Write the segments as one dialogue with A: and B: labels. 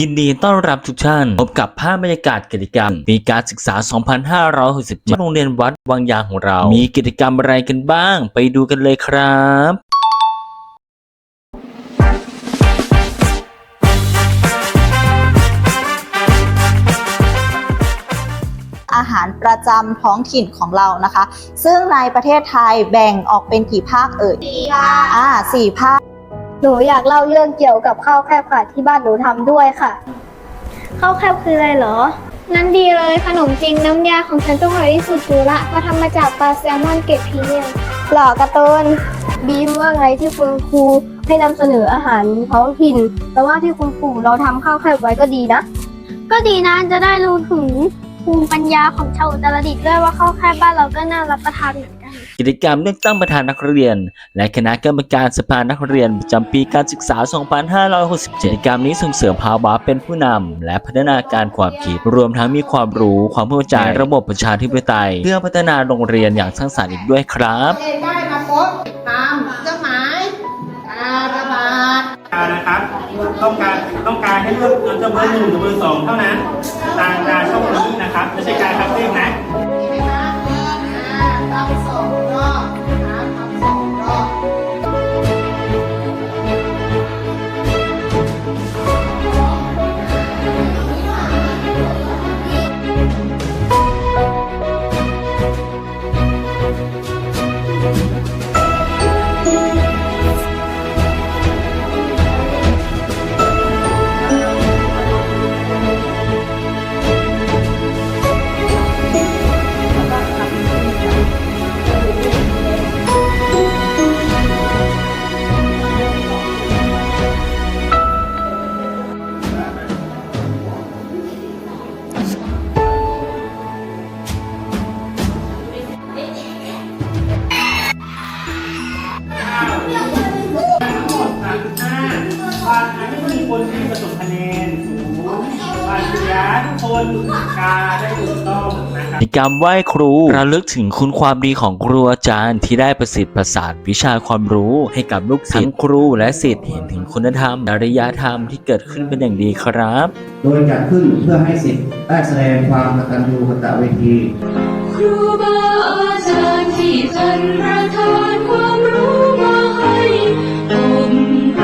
A: ยินดีต้อนรับทุกท่านพบกับภาพบรรยากาศกิจกรรมปีการศึกษา 2567โรงเรียนวัดวังยางของเรา มีกิจกรรมอะไรกันบ้าง ไปดูกันเลยครับ
B: อาหารประจำท้องถิ่นของเรานะคะ ซึ่งในประเทศไทยแบ่งออกเป็นกี่ภาคเอ่ยสี่ภาคอ่าสี่ภาค
C: หนูอยากเล่าเรื่องเกี่ยวกับข้าวแคบค่ะที่บ้านหนูทำด้วยค่ะ
D: ข้าวแคบคืออะไรเหรอ นั้นดีเลยขนมจีนน้ำยาของฉันต้องอร่อยที่สุดอยู่ละเพราะทำมาจากปลาแซลมอนเกรดพรีเมียม
C: หล่อการ์ตูนบีมว่าไงที่คุณครูให้นำเสนออาหารท้องถิ่น แต่ว่าที่คุณปู่เราทำข้าวแคบไว้ก็ดีนะ
D: ก็ดีนะจะได้รู้ถึงภูมิปัญญาของชาวอุตรดิตถ์ด้วยว่าข้าวแคบบ้านเราก็น่ารับประทานเหมือน กัน
A: กิจกรรมเลือกตั้งประธานนักเรียน และคณะกรรมการสภานักเรียนประจำปีการศึกษา 2567กิจกรรมนี้ส่งเสริมภาวะเป็นผู้นำและพัฒนาการความคิด รวมทั้งมีความรู้ความเข้าใจระบบประชาธิปไตย เพื่อพัฒนาโรงเรียนอย่างสร้างสรรค์อีกด้วยครับ
E: เรียนได้มาพบตามเครื่องหมายการระบาด
F: การนะครับต้องการต้องการให้เลือกจะเบอร์หนึ่งหรือเบอร์สองเท่านั้นตามการช่องนี้นะครับไม่ใช่การคัดเลือกนะ ทั้ นะครับ
A: กิจกรรมไหว้ครูระลึกถึงคุณความดีของครูอาจารย์ที่ได้ประสิทธิ์ประสานวิชาความรู้ให้กับลูกศิษย์ทั้งครูและศิษย์เห็นถึงคุณธรรมจริยธรรมที่เกิดขึ้นเป็นอย่างดีครับ
G: โดยจัดขึ้นเพื่อให้สิทธิ์ได้แสดงความกตัญญูกตเวที
H: ครูบาอาจารย์ที่ท่านประทานความรู้มาให้อบ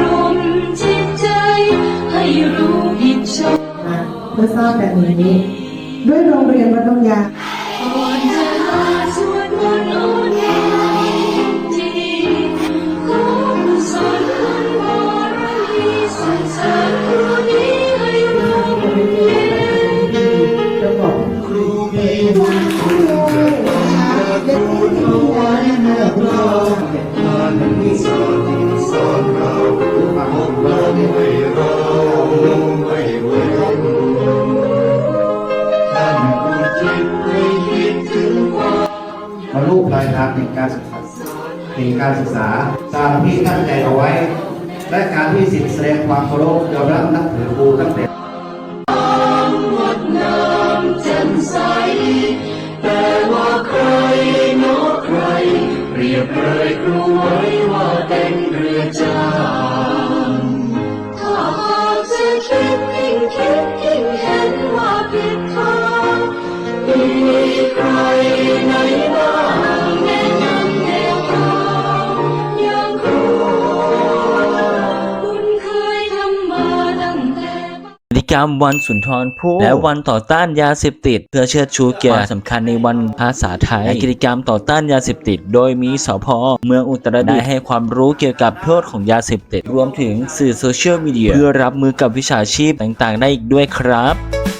H: รมจิตใจ ให้รู้ผิดชอบ
I: เมื่อทราบแบบนี้ ด้วยโรงเรียนวัดดงยาา
H: ย
G: ทางแห่งการศึกษาแห่งการศึกษาตามที่ตั้งใจเอาไว้ และการที่สิทธิแสดงความเคารพยอมรับนับถือครูตั้งแต่
H: กิจ
A: กรรมวันสุนทรภู่และวันต่อต้านยาเสพติด เพื่อเชิดชูเกียรติสำคัญในวันภาษาไทยและกิจกรรมต่อต้านยาเสพติด โดยมีสพเมืองอุตรดิตถ์ให้ความรู้เกี่ยวกับโทษของยาเสพติด รวมถึงสื่อโซเชียลมีเดียเพื่อรับมือกับวิชาชีพต่างๆ ได้อีกด้วยครับ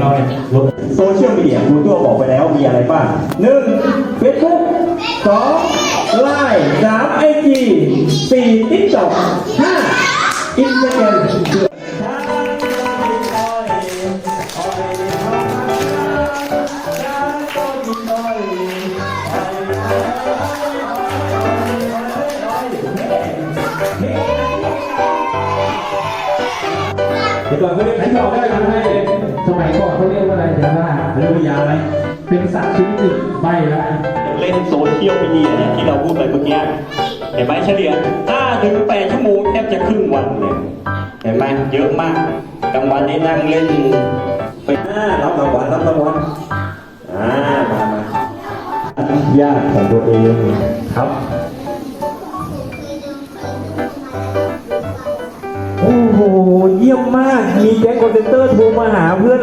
F: เราเนี่ย
J: โซเชียลมีเดียคุณตัวบอกไปแล้วมีอะไรบ้างหนึ่งเฟซบุ๊กสองไลน์สามไอจีสี่ติ๊กต็อกห้าอินสตาแกรมเดี๋ยวก่อนเขาเรียก
F: ไหนบอได้ทำให้เลย สมัยก่อนเขาเรียกว่าอะไรเดี๋ยวว่า
J: เรียกวิญญาณอะไร
F: เป็นสัตว์ชนิดหนึ่งใบละ
J: เล่นโซเชียลมีเดียเนี่ที่เราพูดไปเมื่อกี้เห็นไหมเฉลี่ย5ถึง8ชั่วโมงแทบจะครึ่งวันเลยเห็นไหมเยอะมากกลางวันนี้นั่งเล่นไปอ่ารับรางวัลรับรางวัลอ่ามามาญาติของตัวเองครับ มมาก มีแก๊งคอนเซนเตอร์โทรมาหาเพื่อน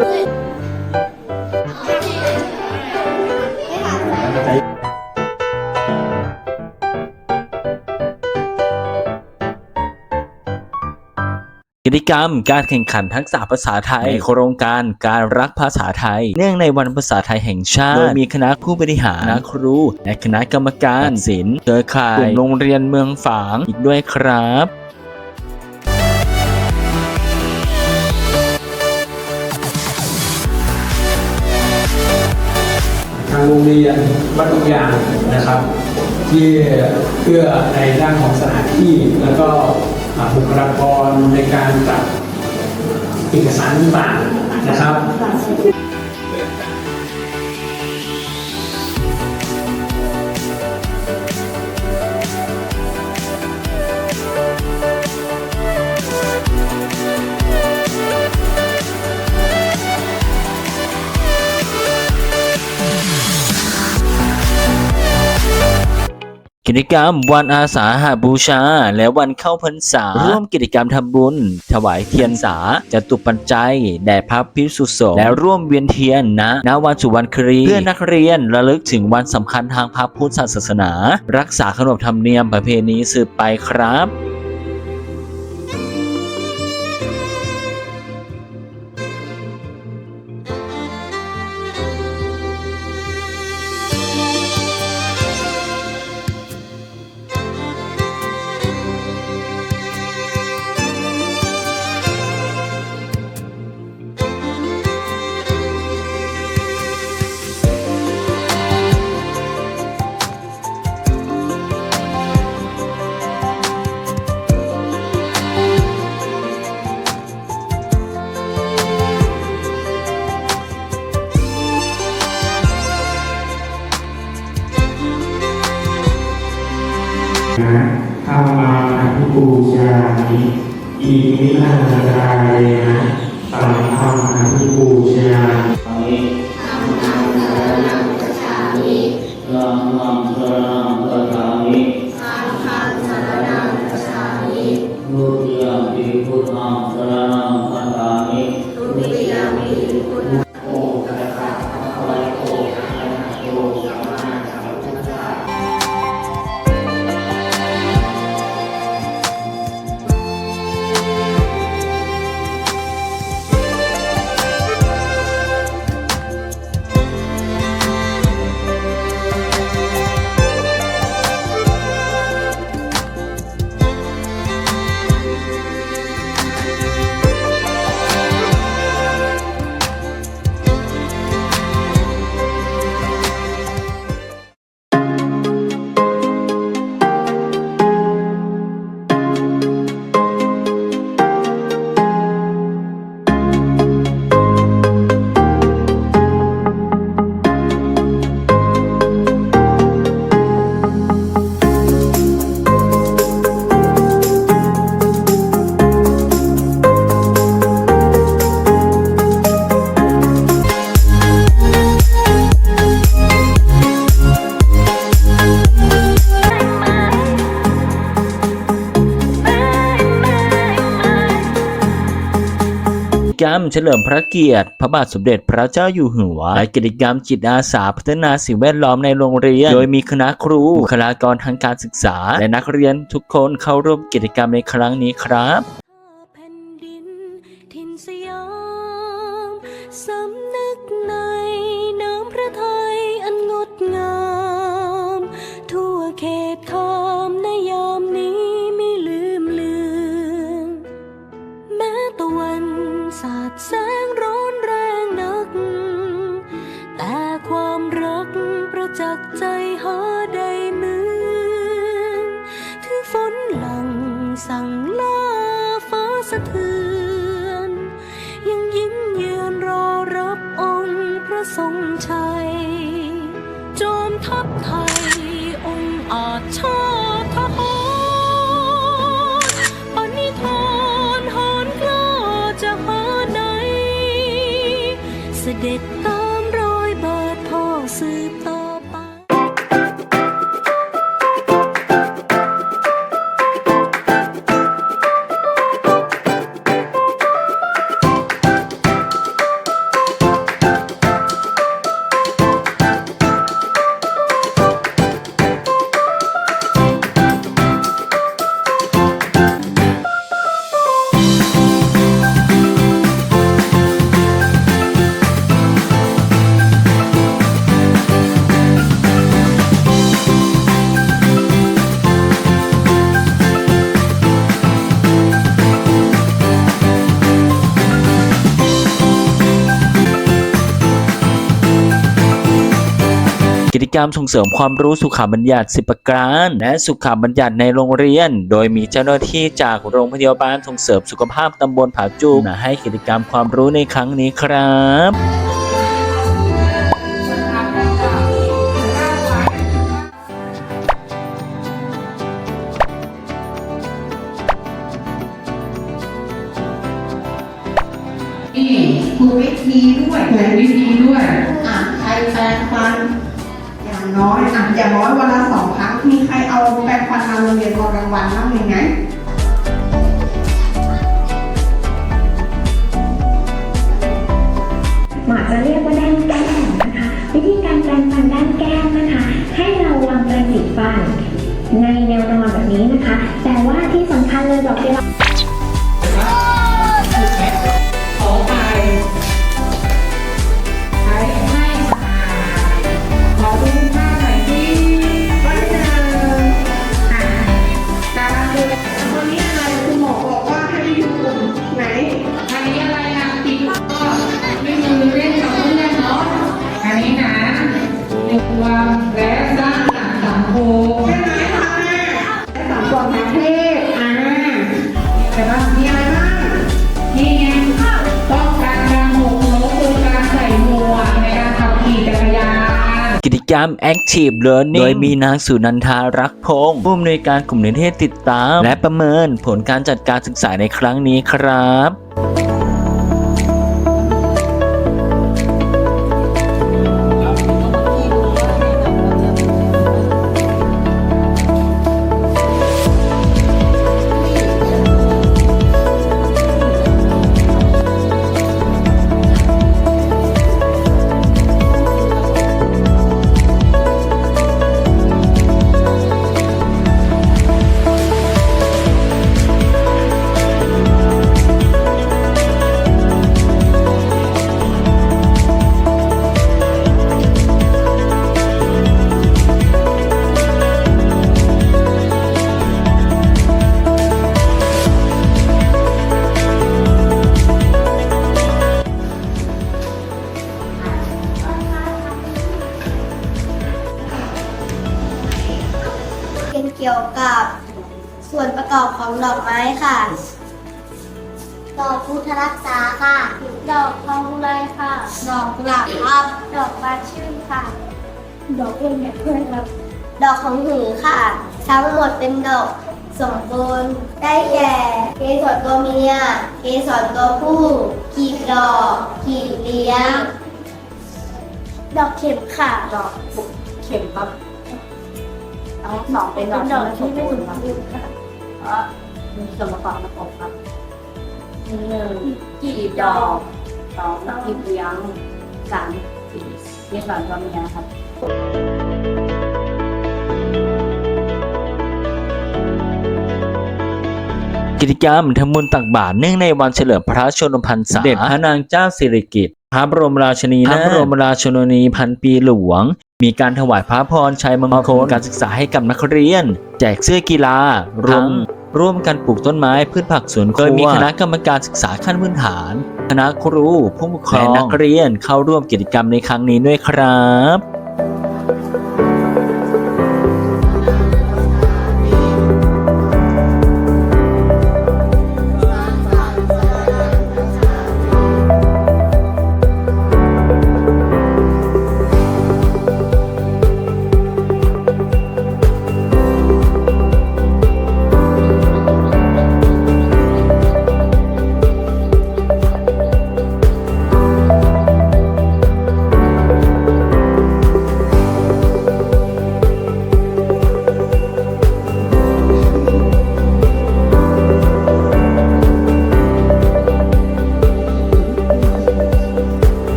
A: กิจกรรมการแข่งขันทักษะภาษาไทยในโครงการการรักภาษาไทย เนื่องในวันภาษาไทยแห่งชาติ โดยมีคณะผู้บริหารคณะครู และคณะกรรมการศิลป์เครือข่ายกลุ่มโรงเรียนเมืองฝางอีกด้วยครับา
F: งโรงเรียนวัดทุกอย่างนะครับที่เพื่อในด้านของสถานที่แล้วก็บุคลากรในการจัดเอกสารต่างๆนะครับ
A: กิจกรรมวันอาสาหาบูชา และวันเข้าพรรษา ร่วมกิจกรรมทำบุญ ถวายเทียนสาจตุปัจจัยแด่พระพิสุสงฆ์และร่วมเวียนเทียนนะณวันสุวรรณครีเพื่อนักเรียนระลึกถึงวันสำคัญทางพระพุทธศาสนา รักษาขนบธรรมเนียมประเพณีสืบไปครับ
G: เฉลิมพระเกียรติ พระบาทสมเด็จพระเจ้าอยู่หัว และกิจกรรมจิตอาสาพัฒนาสิ่งแวดล้อมในโรงเรียน โดยมีคณะครูบุคลากรทางการศึกษา และนักเรียนทุกคนเข้าร่วมกิจกรรมในครั้งนี้ครับ
A: ด็จตามรอยบาทพ่อสืบต่อ
G: กิจกรรมส่งเสริมความรู้สุขบัญญัติสิบประการ และสุขบัญญัติในโรงเรียน โดยมีเจ้าหน้าที่จากโรงพยาบาลส่งเสริมสุขภาพตำบลผาจูกมาให้กิจกรรมความรู้ในครั้งนี้ครับ
I: นี่ถูวิธีด้วยถูวิธีด้วยอะใครแปรงฟัน อย่างน้อยอะอย่างน้อยวันละสองครั้งมีใครเอาแปรงฟันมาโรงเรียนตอนกลางวันบ้างไหมไง
K: หมอจะเรียกว่าด้านแก้มนะคะ วิธีการแปรงฟันด้านแก้มนะคะ ให้เราวางแปรงสีฟัน ในแนวนอนแบบนี้นะคะ
G: รม Active Learning โดยมีนางสุนันทารักพงศ์ผู้อำนวยการกลุ่มนิเทศติดตาม และประเมินผลการจัดการศึกษาในครั้งนี้ครับ
C: ของดอกไม้ค่ะ ดอกพุทธรักษาค่ะ ดอกทองอุไรค่ะ ดอกกุหลาบครับ ดอกบานชื่นค่ะ ดอกเอื้อนแบบเพื่อนครับ ดอกของหือค่ะ ทั้งหมดเป็นดอกสมบูรณ์ได้แก่เกสรตัวเมีย เกสรตัวผู้กีบดอกกีบเลี้ยง ดอกเข็มค่ะ ดอกเข็มครับทั้งสองเป็นดอกที่ไม่สมบูรณ์ค่ะ เพราะมีส่วนประกอบประกอบครับหนึ่งกีบดอกสองกีบเลี้ยงสามเรียกหลานตัวเมียครับ
A: กิจกรรมทำบุญตักบาตรเนื่องในวันเฉลิมพระชนมพรรษาเด็จพระนางเจ้าสิริกิติ์ พระบรมราชินีนาถพระบรมราชชนนีพันปีหลวง มีการถวายพระพรชัยมงคลการศึกษาให้กับนักเรียน แจกเสื้อกีฬารวมร่วมกันปลูกต้นไม้พืชผักสวนครัวโดยมีคณะกรรมการศึกษาขั้นพื้นฐาน คณะครูผู้ปกครองและนักเรียนเข้าร่วมกิจกรรมในครั้งนี้ด้วยครับ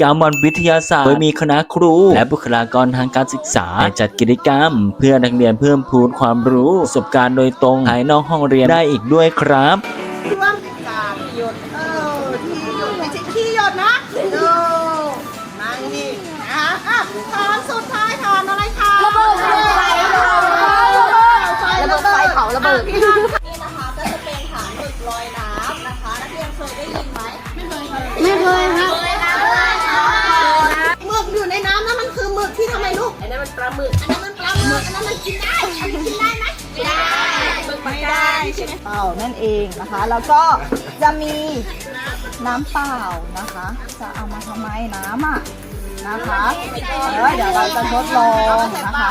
A: กิจกรรมวันวิทยาศาสตร์ โดยมีคณะครู และบุคลากรทางการศึกษาจัดกิจกรรม เพื่อนักเรียนเพิ่มพูนความรู้ประสบการณ์โดยตรงภายนอกห้องเรียนได้อีกด้วยครับ
I: ร่วมการหยดเออที่หยดไม่ใช่ที่หยดนะดูนั่งนี่นะคะอะฐานสุดท้ายฐานอะไรคะระเบิดไฟระเบิดไฟเผาระเบิดนี่นะคะก็จะเป็นฐานหมึกลอยน้ำนะคะ นักเรียนเคยได้ยินไหมไม่เคย
C: ไม่เคย
I: ลูกอันนั้นมันปลาหมึกอันนั้นมันปลาหมึกอันนั้นมันกินได้อันนี้กินได้ไหมไม่ได้มึกไม่ได้ใช่ไหม
B: เปล่านั่นเองนะคะ แล้วก็จะมีน้ำเปล่านะคะ จะเอามาทำไมน้ำอะนะคะเดี๋ยวเดี๋ยวเราจะทดลองนะคะ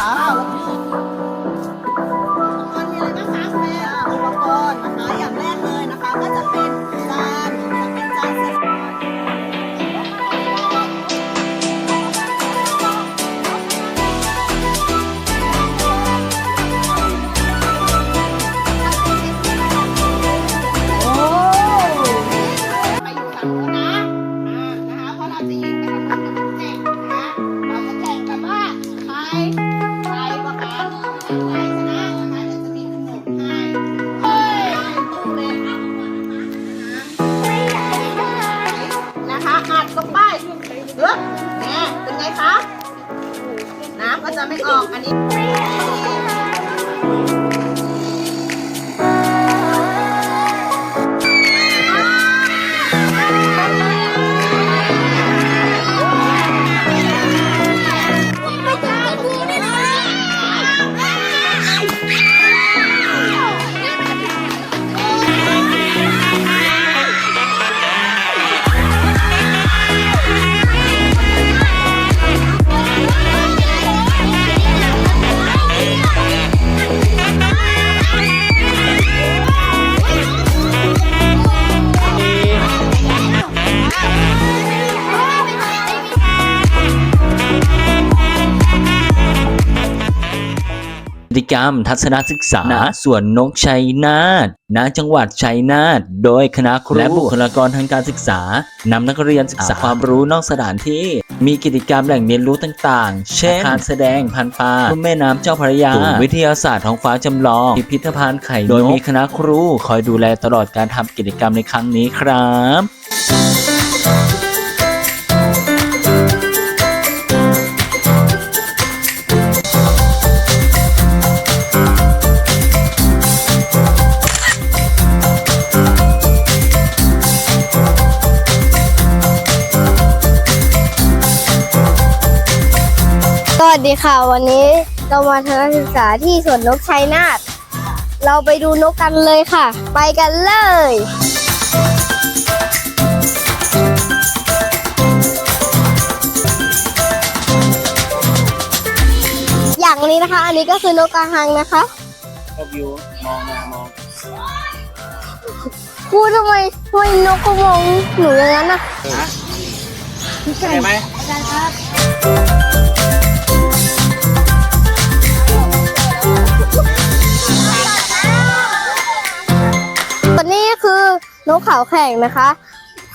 I: กิจกรรม
A: ทัศนศึกษาณสวนนกชัยนาทณจังหวัดชัยนาทโดยคณะครูและบุคลากรทางการศึกษานำนักเรียนศึกษาความรู้นอกสถานที่ มีกิจกรรมแหล่งเรียนรู้ต่างๆ เช่นการแสดงพันปลารุ่มแม่น้ำเจ้าพระยาศูนย์วิทยาศาสตร์ท้องฟ้าจำลองพิพิธภัณฑ์ไข่นกโดยมีคณะครูคอยดูแลตลอดการทำกิจกรรมในครั้งนี้ครับ
C: ดีค่ะ วันนี้เรามาทัศนศึกษาที่สวนนกชัยนาทเราไปดูนกกันเลยค่ะ ไปกันเลยอย่าง
B: นี้นะคะ อันนี้ก็คือนกกระหังนะคะ
D: ก็วิวมองมามอง
B: ครูทำไมทำไมนกก็มองหนูอย่างนั้นน่ะ
D: ใช่ไหม
B: ตัวนี้คื คือนกเขาแข่งนะคะ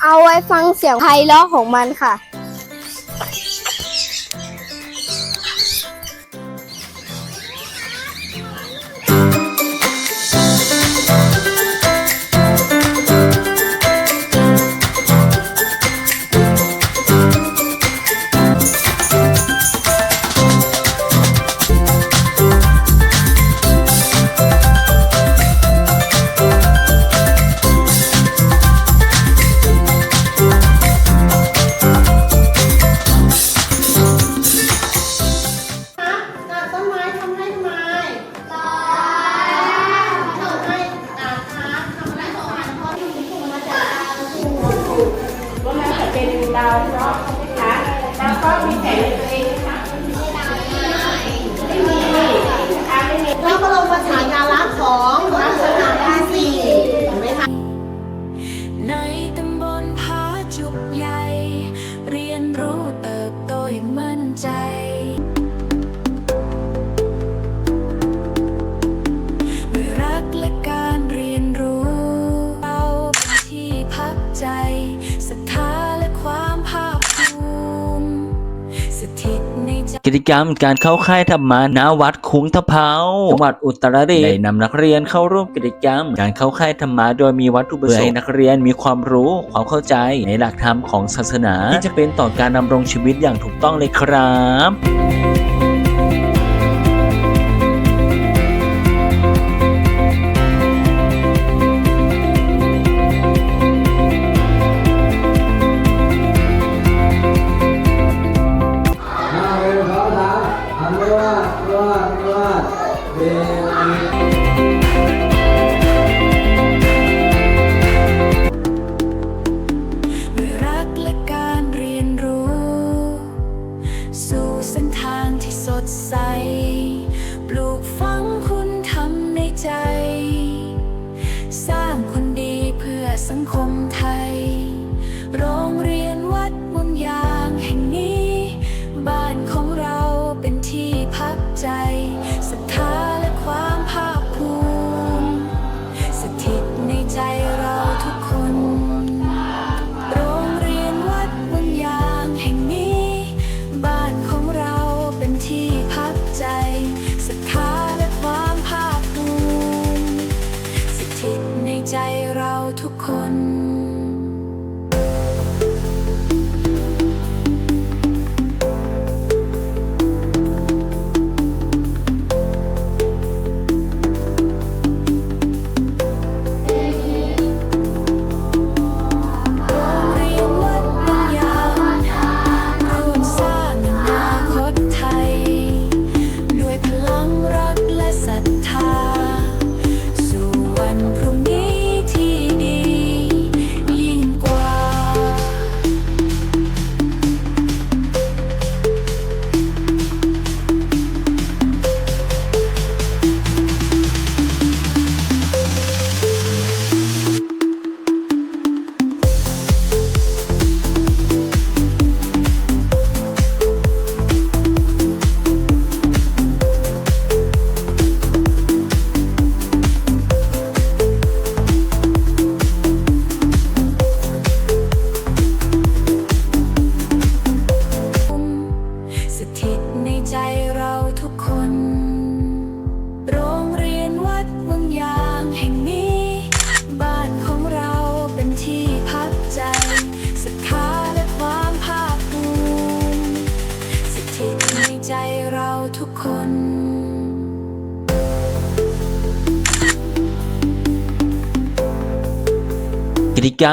B: เอาไว้ฟังเสียงไพเราะของมันค่ะ
L: จกิจกร
A: รมการเข้า
M: ค่ายธรรมะณวัดคุ้งตะเภาจังหวัดอุตรดิตถ์ได้นำนักเรียนเข้าร่วมกิจกรรม การเข้าค่ายธรรมะโดยมีวัตถุประสงค์เพื่อให้นักเรียนมีความรู้ความเข้าใจในหลักธรรมของศาสนา ที่จะเป็นต่อการดำรงชีวิตอย่างถูกต้องเลยครับำ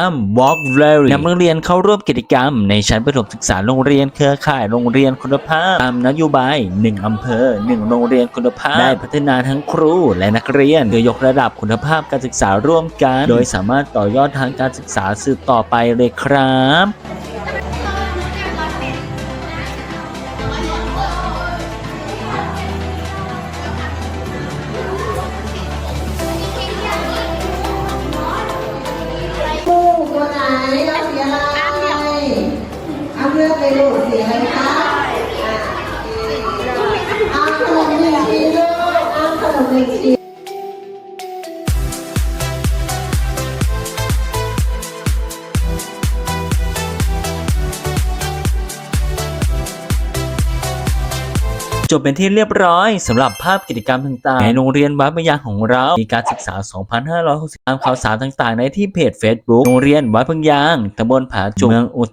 A: รม
M: Walk Rally นำนักเรียนเข้าร่วมกิจกรรม ในชั้นประถมศึกษาโรงเรียนเครือข่ายโรงเรียนคุณภาพ ตามนโยบาย 1 อำเภอ 1 โรงเรียนคุณภาพ ได้พัฒนาทั้งครูและนักเรียนเพื่อยกระดับคุณภาพการศึกษาร่วมกัน โดยสามารถต่อยอดทางการศึกษาสืบต่อไปเลยครับ
A: จบเป็นที่เรียบร้อยสำหรับภาพกิจกรรมต่างๆ ในโรงเรียนวัดบางยางของเรา มีการศึกษา 2560ตามข่าวสารต่างๆ ในที่เพจ Facebook โรงเรียนวัดบางยางตำบลผาจุกเมืองอุตร